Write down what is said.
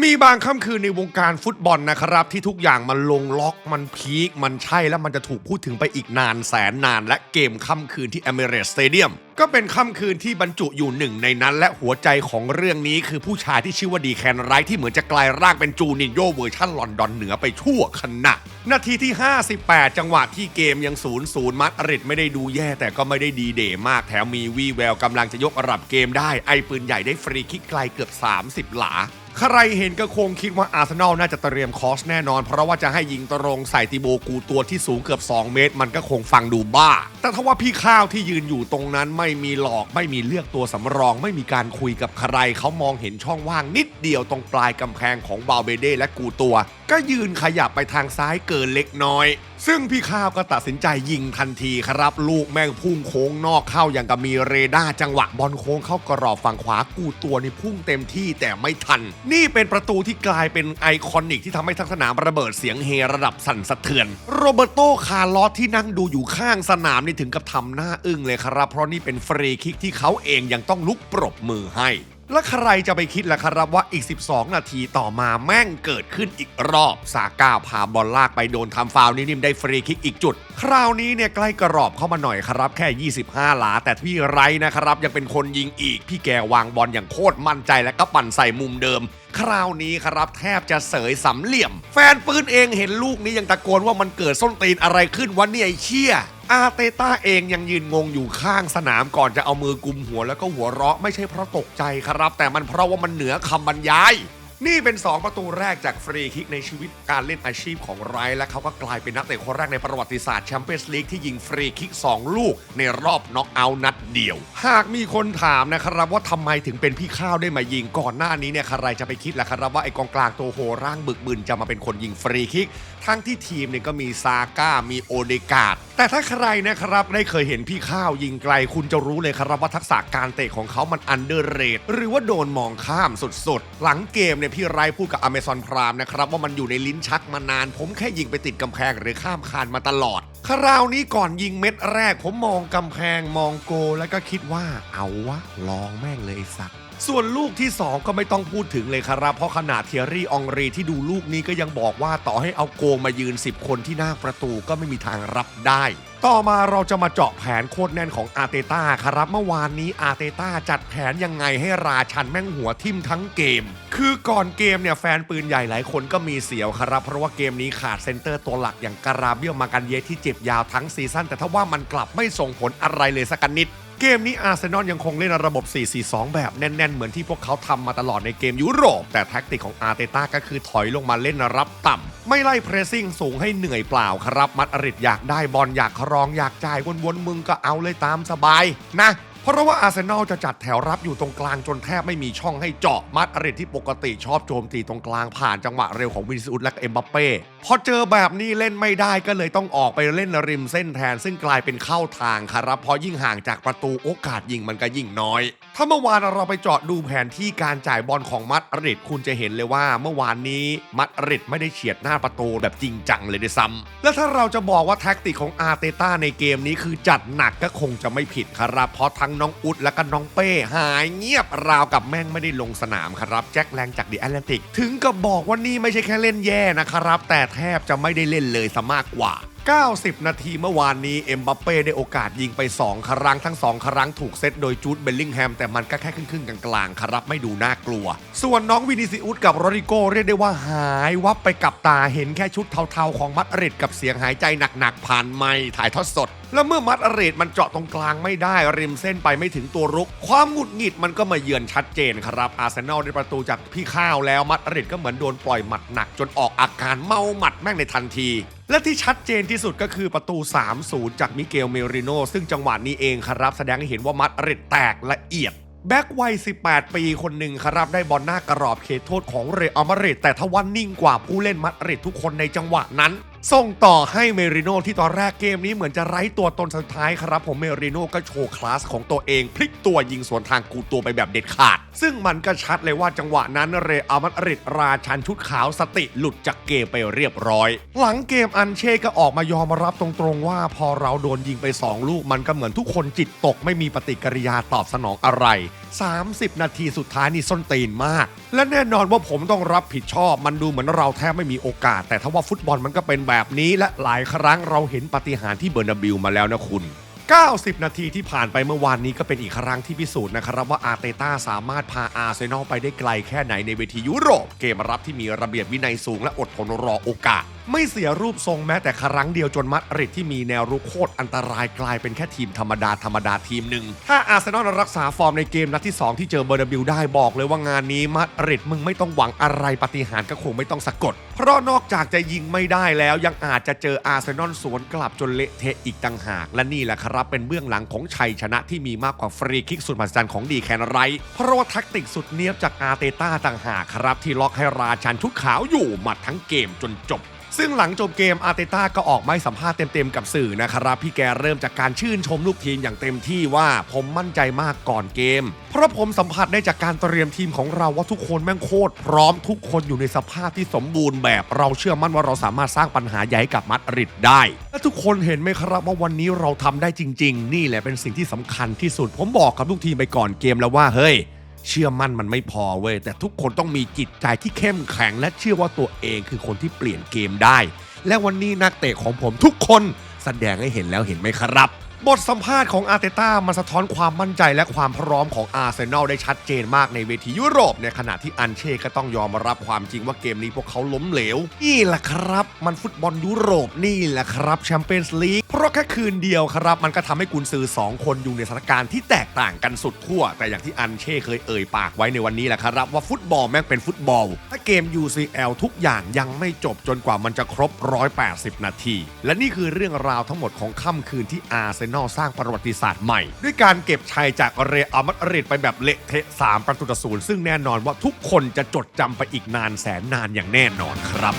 มีบางค่ำคืนในวงการฟุตบอลนะครับ ที่ทุกอย่างมันลงล็อกมันพีค มันใช่แล้วมันจะถูกพูดถึงไปอีกนานแสนนาน และเกมค่ำคืนที่ Emirates Stadium ก็เป็นค่ำคืนที่บรรจุอยู่หนึ่งในนั้น และหัวใจของเรื่องนี้คือผู้ชายที่ชื่อว่าดีแคนไรท์ที่เหมือนจะกลายร่างเป็นจูนินโยเวอร์ชันลอนดอนเหนือไปชั่วขณะ นาทีที่ 58 จังหวะที่เกมยัง0ูนย์ศูนย์มัดริดไม่ได้ดูแย่แต่ก็ไม่ได้ดีเดย์มากแถมมีวีแววกำลังจะยกระดับเกมได้ไอปืนใหญ่ได้ฟรีคิกไกลเกือบ 30 หลา ใครเห็นก็คงคิดว่าอาร์เซนอลน่าจะเตรียมคอสแน่นอน เพราะว่าจะให้ยิงตรงใส่ติโบกูตัวที่สูงเกือบ 2 เมตร มันก็คงฟังดูบ้า แต่ถ้าว่าพี่ข้าวที่ยืนอยู่ตรงนั้นไม่มีหลอกไม่มีเลือกตัวสำรอง ไม่มีการคุยกับใครเขามองเห็นช่องว่างนิดเดียวตรงปลายกำแพงของบาเบเดและกูตัว ก็ยืนขยับไปทางซ้ายเกินเล็กน้อย ซึ่งพี่ข้าวก็ตัดสินใจยิงทันทีครับ ลูกแม่งพุ่งโค้งนอกเข้าอย่างกับมีเรดาร์จังหวะบอลโค้งเข้ากรอบฝั่งขวากูตัวนี่พุ่งเต็มที่แต่ไม่ทัน นี่เป็นประตูที่กลายเป็นไอคอนิกที่ทำให้ทั้งสนามระเบิดเสียงเฮระดับสั่นสะเทือน โรเบรโตคาร์ลอสที่นั่งดูอยู่ข้างสนามนี่ถึงกับทำหน้าอึ้งเลยครับ เพราะนี่เป็นฟรีคิกที่เขาเองยังต้องลุกปรบมือให้ และใครจะไปคิดล่ะครับว่าอีก 12 นาทีต่อมาแม่งเกิดขึ้นอีกรอบ ซาก้าพาบอลลากไปโดนทำฟาวล์นิ่มๆได้ฟรีคิกอีกจุด คราวนี้เนี่ยใกล้กรอบเข้ามาหน่อยครับ แค่ 25 หลา แต่พี่ไรนะครับ ยังเป็นคนยิงอีก พี่แกวางบอลอย่างโคตรมั่นใจและก็ปั่นใส่มุมเดิมคราวนี้ครับแทบจะเสยสำเหลี่ยม แฟนปืนเองเห็นลูกนี้ยังตะโกนว่ามันเกิดส้นตีนอะไรขึ้นวะเนี่ยไอ้เชี่ย อาเตต้าเองยังยืนงงอยู่ข้างสนามก่อนจะเอามือกุมหัวแล้วก็หัวเราะไม่ใช่เพราะตกใจครับ แต่มันเพราะว่ามันเหนือคำบรรยาย นี่เป็น 2 ประตูแรกจากฟรีคิกในชีวิตการเล่นอาชีพของไรและเขาก็กลายเป็นนักเตะคนแรกในประวัติศาสตร์แชมเปี้ยนส์ลีกที่ยิงฟรีคิก 2 ลูกในรอบน็อกเอาท์นัดเดียว หากมีคนถามนะครับว่าทำไมถึงเป็นพี่ข้าวได้มายิงก่อนหน้านี้เนี่ยใครจะไปคิดล่ะครับว่าไอ้กองกลางตัวโหร่างบึกบึนจะมาเป็นคนยิงฟรีคิก ทั้งที่ทีมเนี่ยก็มีซาก้ามีโอเดกาดแต่ถ้าใครนะครับได้เคยเห็นพี่ข้าวยิงไกลคุณจะรู้เลยครับว่าทักษะการเตะของเขามันอันเดอร์เรทหรือว่าโดนมองข้ามสุดๆ หลังเกมเนี่ยพี่ไรพูดกับอเมซอนพรามนะครับว่ามันอยู่ในลิ้นชักมานาน ผมแค่ยิงไปติดกำแพงหรือข้ามคานมาตลอด คราวนี้ก่อนยิงเม็ดแรก ผมมองกำแพงมองโกแล้วก็คิดว่าเอาวะลองแม่งเลยสักส่วนลูกที่ 2 ก็ไม่ต้องพูดถึงเลยครับ เพราะขนาดเทียรี่อองรีที่ดูลูกนี้ก็ยังบอกว่าต่อให้เอาโกมายืน 10 คนที่หน้าประตูก็ไม่มีทางรับได้ ต่อมาเราจะมาเจาะแผนโคตรแน่นของอาร์เตต้าครับ เมื่อวานนี้อาร์เตต้าจัดแผนยังไงให้ราชันแม่งหัวทิ่มทั้งเกม คือก่อนเกมเนี่ยแฟนปืนใหญ่หลายคนก็มีเสียวครับ เพราะว่าเกมนี้ขาดเซนเตอร์ตัวหลักอย่างการาเบียลมากันเยที่เจ็บยาวทั้งซีซั่นแต่ถ้าว่ามันกลับไม่ส่งผลอะไรเลยสักนิด เกมนี้อาร์เซนอลยังคงเล่นระบบ 4-4-2 แบบแน่น ๆ เหมือนที่พวกเขาทำมาตลอดในเกมยุโรป แต่แท็กติกของอาร์เตต้าก็คือถอยลงมาเล่นรับต่ำไม่ไล่เพรสซิ่งสูงให้เหนื่อยเปล่าครับ มัดอริดอยากได้บอลอยากครองอยากจ่ายวนๆมึงก็เอาเลยตามสบายนะ เพราะว่าอาร์เซนอลจะจัดแถวรับอยู่ตรงกลางจนแทบไม่มีช่องให้เจาะมัดอริดที่ปกติชอบโจมตีตรงกลางผ่านจังหวะเร็วของวินซิอุสและเอ็มบัปเป้พอเจอแบบนี้เล่นไม่ได้ก็เลยต้องออกไปเล่นริมเส้นแทน ซึ่งกลายเป็นเข้าทางครับเพราะยิ่งห่างจากประตูโอกาสยิงมันก็ยิ่งน้อย ถ้าเมื่อวานเราไปเจาะดูแผนที่การจ่ายบอลของมัดอริดคุณจะเห็นเลยว่าเมื่อวานนี้มัดอริดไม่ได้เฉียดหน้าประตูแบบจริงจังเลยด้วยซ้ำและถ้าเราจะบอกว่าแท็กติกของอาร์เตต้าในเกมนี้คือจัดหนักก็คงจะไม่ผิดครับเพราะทั้งน้องอุดและก็น้องเป้ หายเงียบราวกับแม่งไม่ได้ลงสนามครับแจ็คแรงจากดีแอตแลนติก ถึงกับบอกว่านี่ไม่ใช่แค่เล่นแย่นะครับ แต่แทบจะไม่ได้เล่นเลยซะมากกว่า 90 นาทีเมื่อวานนี้ เอ็มบัปเป้ได้โอกาสยิงไป 2 ครั้งทั้ง 2 ครั้งถูกเซตโดยจูดเบลลิงแฮม แต่มันก็แค่ครึ่งๆกลางๆครับไม่ดูน่ากลัว ส่วนน้องวินิซิอุสกับโรดิโกเรียกได้ว่าหายวับไปกับตาเห็นแค่ชุดเทาๆของมัดริดกับเสียงหายใจหนักๆ ผ่านไมค์ถ่ายทอดสด แล้วเมื่อมัดริดมันเจาะตรงกลางไม่ได้ริมเส้นไปไม่ถึงตัวรุก ความหงุดหงิดมันก็มาเยือนชัดเจนครับ อาร์เซนอลได้ประตูจากพี่ข้าวแล้วมัดริดก็เหมือนโดนปล่อยหมัดหนักจนออกอาการเมาหมัดแม่งในทันที และที่ชัดเจนที่สุดก็คือประตู 3-0 จากมิเกลเมริโนซึ่งจังหวะนี้เองครับแสดงให้เห็นว่ามัดริดแตกละเอียดแบ็กวัย 18 ปีคนหนึ่งครับ ได้บอลหน้ากรอบเขตโทษของเรอัลมาดริดแต่ทว่านิ่งกว่าผู้เล่นมัดริดทุกคนในจังหวะนั้น ส่งต่อให้เมริโน่ที่ตอนแรกเกมนี้เหมือนจะไร้ตัวตนสุดท้ายครับ ผมเมริโน่ก็โชว์คลาสของตัวเอง พลิกตัวยิงสวนทางกูตัวไปแบบเด็ดขาด ซึ่งมันก็ชัดเลยว่าจังหวะนั้นเรอัลมาดริดราชันชุดขาวสติหลุดจากเกมไปเรียบร้อย หลังเกมอันเช่ก็ออกมายอมรับตรงๆว่า พอเราโดนยิงไป 2 ลูกมันก็เหมือนทุกคนจิตตกไม่มีปฏิกิริยาตอบสนองอะไร 30 นาทีสุดท้ายนี่ส้นตีนมาก และแน่นอนว่าผมต้องรับผิดชอบ มันดูเหมือนเราแทบไม่มีโอกาส แต่ถ้าว่าฟุตบอลมันก็เป็นแบบนี้ และหลายครั้งเราเห็นปาฏิหารย์ที่เบอร์นาบิวมาแล้วนะคุณ90 นาทีที่ผ่านไปเมื่อวานนี้ก็เป็นอีกครั้งที่พิสูจน์นะครับ ว่าอาร์เตต้าสามารถพาอาร์เซนอลไปได้ไกลแค่ไหนในเวทียุโรป เกมรับที่มีระเบียบวินัยสูงและอดทนรอโอกาส ไม่เสียรูปทรงแม้แต่ครั้งเดียวจนมัดริดที่มีแนวรุกโคตรอันตรายกลายเป็นแค่ทีมธรรมดาธรรมดาทีมหนึ่ง ถ้าอาร์เซนอลรักษาฟอร์มในเกมนัดที่ 2 ที่เจอเบอร์นาบิวได้บอกเลยว่างานนี้มัดริดมึงไม่ต้องหวังอะไรปฏิหารก็คงไม่ต้องสะกด เพราะนอกจากจะยิงไม่ได้แล้วยังอาจจะเจออาร์เซนอลสวนกลับจนเละเทะอีกต่างหาก และนี่แหละครับเป็นเบื้องหลังของชัยชนะที่มีมากกว่าฟรีคิกสุดมหัศจรรย์ของดีแคนไรเพราะว่าแทักติกสุดเนี้ยบจากอาร์เตต้าต่างหากครับที่ล็อกให้ราชันชุดขาวอยู่หมัดทั้งเกมจนจบ ซึ่งหลังจบเกมอาร์เตต้าก็ออกไมาให้สัมภาษณ์เต็มๆกับสื่อนะครับ พี่แกเริ่มจากการชื่นชมลูกทีมอย่างเต็มที่ว่าผมมั่นใจมากก่อนเกม เพราะผมสัมผัสได้จากการเตรียมทีมของเราว่าทุกคนแม่งโคตรพร้อมทุกคนอยู่ในสภาพที่สมบูรณ์แบบเราเชื่อมั่นว่าเราสามารถสร้างปัญหาใหญ่กับมัดริดได้ และทุกคนเห็นไหมครับว่าวันนี้เราทำได้จริง ๆ นี่แหละเป็นสิ่งที่สำคัญที่สุด ผมบอกกับลูกทีมไปก่อนเกมแล้วว่าเฮ้ย เชื่อมั่นมันไม่พอเว้ยแต่ทุกคนต้องมีจิตใจที่เข้มแข็ง และเชื่อว่าตัวเองคือคนที่เปลี่ยนเกมได้ และวันนี้นักเตะของผมทุกคนแสดงให้เห็นแล้วเห็นไหมครับ บทสัมภาษณ์ของอาร์เตต้ามันสะท้อนความมั่นใจและความพร้อมของอาร์เซนอลได้ชัดเจนมากในเวทียุโรป ในขณะที่อันเช่ก็ต้องยอมรับความจริงว่าเกมนี้พวกเขาล้มเหลว นี่แหละครับ มันฟุตบอลยุโรปนี่แหละครับแชมเปี้ยนส์ลีกเพราะแค่คืนเดียวครับ มันก็ทำให้กุนซือ 2 คนอยู่ในสถานการณ์ที่แตกต่างกันสุดขั้วแต่อย่างที่อันเช่เคยเอ่ยปากไว้ในวันนี้แหละครับ ว่าฟุตบอลแม่งเป็นฟุตบอลถ้าเกม UCL ทุกอย่างยังไม่จบจนกว่ามันจะครบ 180 นาที และนี่คือเรื่องราวทั้งหมดของค่ำคืนที่อาร์เซนอลสร้างประวัติศาสตร์ใหม่ ด้วยการเก็บชัยจากเรอัลมาดริดไปแบบเละเทะ3ประตูต่อศูนย์ซึ่งแน่นอนว่าทุกคนจะจดจำไปอีกนานแสนนานอย่างแน่นอนครับ